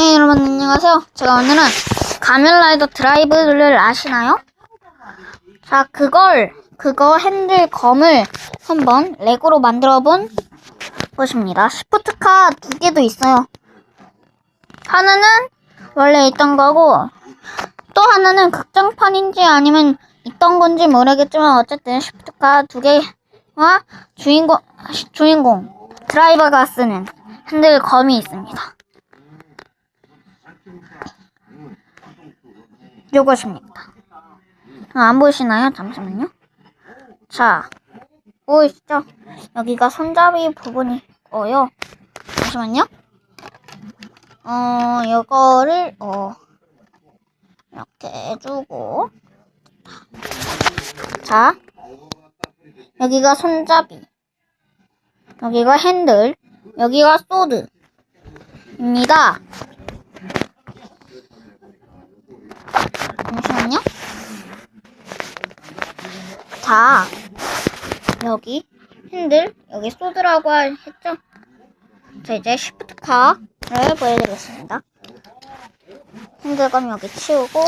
네, 여러분 안녕하세요. 제가 오늘은 가면라이더 드라이브를 아시나요? 자, 그걸 그거 핸들 검을 한번 레고로 만들어 본 것입니다. 시프트카 두 개도 있어요. 하나는 원래 있던 거고 또 하나는 극장판인지 아니면 있던 건지 모르겠지만 어쨌든 시프트카 두 개와 주인공 주인공 드라이버가 쓰는 핸들 검이 있습니다. 요것입니다. 아, 안 보이시나요? 잠시만요. 자, 보이시죠? 여기가 손잡이 부분이 있고요. 잠시만요. 어, 요거를, 어, 이렇게 해주고. 자, 여기가 손잡이. 여기가 핸들. 여기가 소드입니다. 잠시만요. 자, 여기 핸들, 여기 소드라고 했죠? 자, 이제 시프트카를 보여드리겠습니다. 핸들감 여기 치우고,